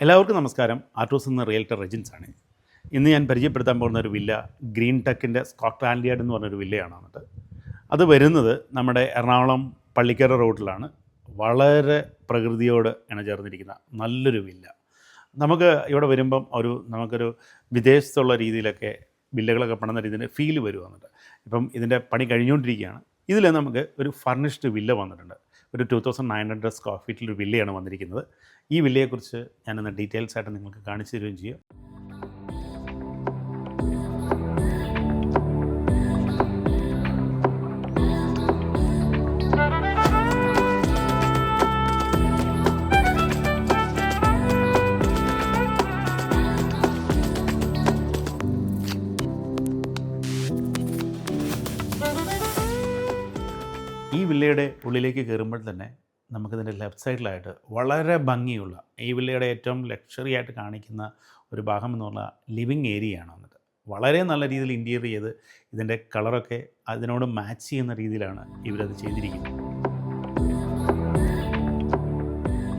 എല്ലാവർക്കും നമസ്കാരം. ആർട്ടോസ് എന്ന റിയൽറ്റർ റെജിൻസ് ആണ് ഇന്ന് ഞാൻ പരിചയപ്പെടുത്താൻ പോകുന്ന ഒരു വില്ല ഗ്രീൻ ടെക്കിന്റെ സ്കോട്ട്ലാൻഡ് യാർഡ് എന്ന് പറഞ്ഞൊരു വില്ലയാണ് എന്നിട്ട് അത് വരുന്നത് നമ്മുടെ എറണാകുളം പള്ളിക്കര റോഡിലാണ്. വളരെ പ്രകൃതിയോട് ഇണചേർന്നിരിക്കുന്ന നല്ലൊരു വില്ല. നമുക്ക് ഇവിടെ വരുമ്പം ഒരു നമുക്കൊരു വിദേശത്തുള്ള രീതിയിലൊക്കെ വില്ലകളൊക്കെ പണിത രീതിയിൽ ഫീൽ വരുമെന്നിട്ട് ഇപ്പം ഇതിന്റെ പണി കഴിഞ്ഞുകൊണ്ടിരിക്കുകയാണ്. ഇതിൽ നമുക്ക് ഒരു ഫർണിഷ്ഡ് വില്ല വന്നിട്ടുണ്ട്. ഒരു two thousand nine hundred square ഫീറ്റിൽ ഒരു വില്ലയാണ് വന്നിരിക്കുന്നത്. ഈ വില്ലയെക്കുറിച്ച് ഞാനൊന്ന് ഡീറ്റെയിൽസ് ആയിട്ട് നിങ്ങൾക്ക് കാണിച്ചു തരികയും ചെയ്യും. ഈ വില്ലയുടെ ഉള്ളിലേക്ക് കയറുമ്പോൾ തന്നെ നമുക്കിതിന്റെ ലെഫ്റ്റ് സൈഡിലായിട്ട് വളരെ ഭംഗിയുള്ള ഈ വില്ലയുടെ ഏറ്റവും ലക്ഷറി ആയിട്ട് കാണിക്കുന്ന ഒരു ഭാഗം എന്ന് പറഞ്ഞാൽ ലിവിങ് ഏരിയയാണ് വന്നിട്ട് വളരെ നല്ല രീതിയിൽ ഇന്റീരിയർ ചെയ്ത് ഇതിന്റെ കളറൊക്കെ അതിനോട് മാച്ച് ചെയ്യുന്ന രീതിയിലാണ് ഇവരത് ചെയ്തിരിക്കുന്നത്.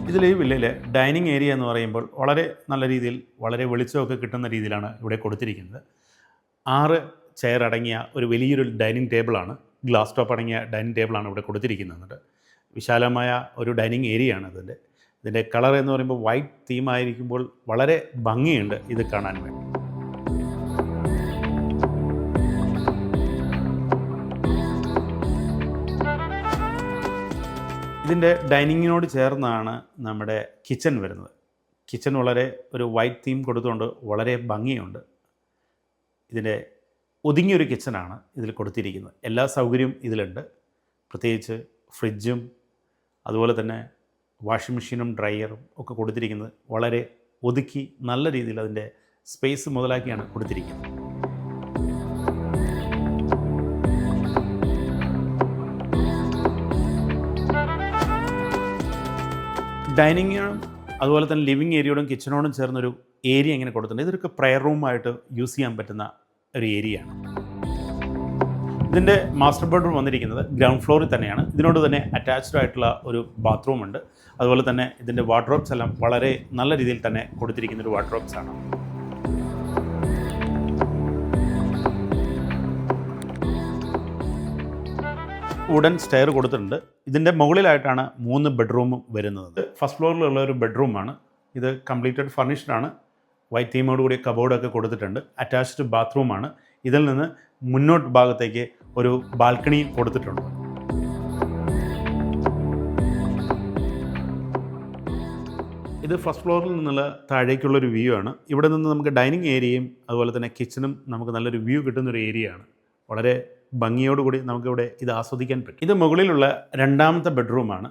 ഇതിൽ ഈ വില്ലയിൽ ഡൈനിങ് ഏരിയ എന്ന് പറയുമ്പോൾ വളരെ നല്ല രീതിയിൽ വളരെ വെളിച്ചമൊക്കെ കിട്ടുന്ന രീതിയിലാണ് ഇവിടെ കൊടുത്തിരിക്കുന്നത്. ആറ് ചെയർ അടങ്ങിയ ഒരു വലിയൊരു ഡൈനിങ് ടേബിളാണ് ഗ്ലാസ് ടോപ്പ് അടങ്ങിയ ഡൈനിങ് ടേബിളാണ് ഇവിടെ കൊടുത്തിരിക്കുന്നത്. വിശാലമായ ഒരു ഡൈനിങ് ഏരിയ ആണ് ഇതിന്റെ ഇതിന്റെ കളർ എന്ന് പറയുമ്പോൾ വൈറ്റ് തീം ആയിരിക്കുമ്പോൾ വളരെ ഭംഗിയുണ്ട് ഇത് കാണാൻ വേണ്ടി. ഇതിന്റെ ഡൈനിങ്ങിനോട് ചേർന്നാണ് നമ്മുടെ കിച്ചൺ വരുന്നത്. കിച്ചൺ വളരെ ഒരു വൈറ്റ് തീം കൊടുത്തുകൊണ്ട് വളരെ ഭംഗിയുണ്ട്. ഇതിന്റെ ഒതുങ്ങിയൊരു കിച്ചണാണ് ഇതിൽ കൊടുത്തിരിക്കുന്നത്. എല്ലാ സൗകര്യവും ഇതിലുണ്ട്. പ്രത്യേകിച്ച് ഫ്രിഡ്ജും അതുപോലെ തന്നെ വാഷിംഗ് മെഷീനും ഡ്രയറും ഒക്കെ കൊടുത്തിരിക്കുന്നത് വളരെ ഒതുക്കി നല്ല രീതിയിൽ അതിന്റെ സ്പേസ് മുതലാക്കിയാണ് കൊടുത്തിരിക്കുന്നത്. ഡൈനിങ്ങിനും അതുപോലെ തന്നെ ലിവിങ് ഏരിയയോടും കിച്ചണോടും ചേർന്നൊരു ഏരിയ ഇങ്ങനെ കൊടുത്തിട്ടുണ്ട്. ഇതൊക്കെ പ്രയർ റൂമായിട്ട് യൂസ് ചെയ്യാൻ പറ്റുന്ന ഒരു ഏരിയയാണ്. ഇതിന്റെ മാസ്റ്റർ ബെഡ്റൂം വന്നിരിക്കുന്നത് ഗ്രൗണ്ട് ഫ്ലോറിൽ തന്നെയാണ്. ഇതിനോട് തന്നെ അറ്റാച്ച്ഡ് ആയിട്ടുള്ള ഒരു ബാത്റൂം ഉണ്ട്. അതുപോലെ തന്നെ ഇതിന്റെ വാർഡ്രോബ്സ് എല്ലാം വളരെ നല്ല രീതിയിൽ തന്നെ കൊടുത്തിരിക്കുന്ന ഒരു വാർഡ്രോബ്സ് ആണ്. വുഡൻ സ്റ്റെയർ കൊടുത്തിട്ടുണ്ട്. ഇതിന്റെ മുകളിലായിട്ടാണ് മൂന്ന് ബെഡ്റൂമും വരുന്നത്. ഫസ്റ്റ് ഫ്ലോറിലുള്ള ഒരു ബെഡ്റൂമാണ് ഇത് കംപ്ലീറ്റഡ് ഫർണിഷ്ഡ് ആണ്. വൈറ്റ് തീമോട് കൂടിയ കബോർഡൊക്കെ കൊടുത്തിട്ടുണ്ട്. അറ്റാച്ച്ഡ് ബാത്റൂമാണ് ഇതിൽ നിന്ന് മുന്നോട്ട് ഭാഗത്തേക്ക് ഒരു ബാൽക്കണി കൊടുത്തിട്ടുണ്ട്. ഇത് ഫസ്റ്റ് ഫ്ലോറിൽ നിന്നുള്ള താഴേക്കുള്ള ഒരു വ്യൂ ആണ്. ഇവിടെ നിന്ന് നമുക്ക് ഡൈനിങ് ഏരിയയും അതുപോലെ തന്നെ കിച്ചണും നമുക്ക് നല്ലൊരു വ്യൂ കിട്ടുന്നൊരു ഏരിയ ആണ്. വളരെ ഭംഗിയോടുകൂടി നമുക്കിവിടെ ഇത് ആസ്വദിക്കാൻ പറ്റും. ഇത് മുകളിലുള്ള രണ്ടാമത്തെ ബെഡ്റൂമാണ്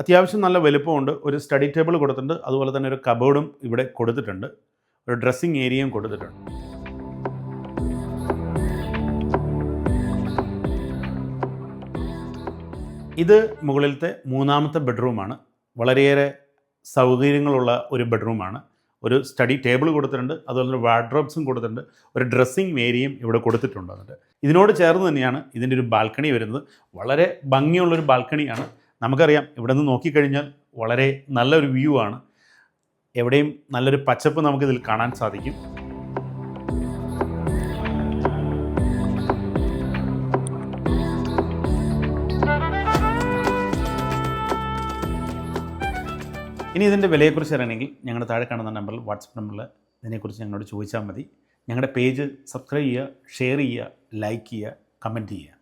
അത്യാവശ്യം നല്ല വലുപ്പമുണ്ട്. ഒരു സ്റ്റഡി ടേബിൾ കൊടുത്തിട്ടുണ്ട്. അതുപോലെ തന്നെ ഒരു കബോർഡും ഇവിടെ കൊടുത്തിട്ടുണ്ട്. ഒരു ഡ്രസ്സിങ് ഏരിയയും കൊടുത്തിട്ടുണ്ട്. ഇത് മുകളിലത്തെ മൂന്നാമത്തെ ബെഡ്റൂമാണ്. വളരെയേറെ സൗകര്യങ്ങളുള്ള ഒരു ബെഡ്റൂമാണ്. ഒരു സ്റ്റഡി ടേബിൾ കൊടുത്തിട്ടുണ്ട്. അതുപോലെ തന്നെ വാർഡ്രോബ്സും കൊടുത്തിട്ടുണ്ട്. ഒരു ഡ്രസ്സിങ് ഏരിയയും ഇവിടെ കൊടുത്തിട്ടുണ്ട് എന്നിട്ട് ഇതിനോട് ചേർന്ന് തന്നെയാണ് ഇതിന്റെ ഒരു ബാൽക്കണി വരുന്നത്. വളരെ ഭംഗിയുള്ളൊരു ബാൽക്കണിയാണ്. നമുക്കറിയാം ഇവിടെ നിന്ന് നോക്കിക്കഴിഞ്ഞാൽ വളരെ നല്ലൊരു വ്യൂ ആണ്. എവിടെയും നല്ലൊരു പച്ചപ്പ് നമുക്കിതിൽ കാണാൻ സാധിക്കും. ഇനി ഇതിന്റെ വിലയെക്കുറിച്ച് അറിയണമെങ്കിൽ ഞങ്ങളുടെ താഴെ കാണുന്ന നമ്പറിൽ വാട്സപ്പ് നമ്പറിൽ ഇതിനെക്കുറിച്ച് ഞങ്ങളോട് ചോദിച്ചാൽ മതി. ഞങ്ങളുടെ പേജ് സബ്സ്ക്രൈബ് ചെയ്യുക ഷെയർ ചെയ്യുക ലൈക്ക് ചെയ്യുക കമന്റ് ചെയ്യുക.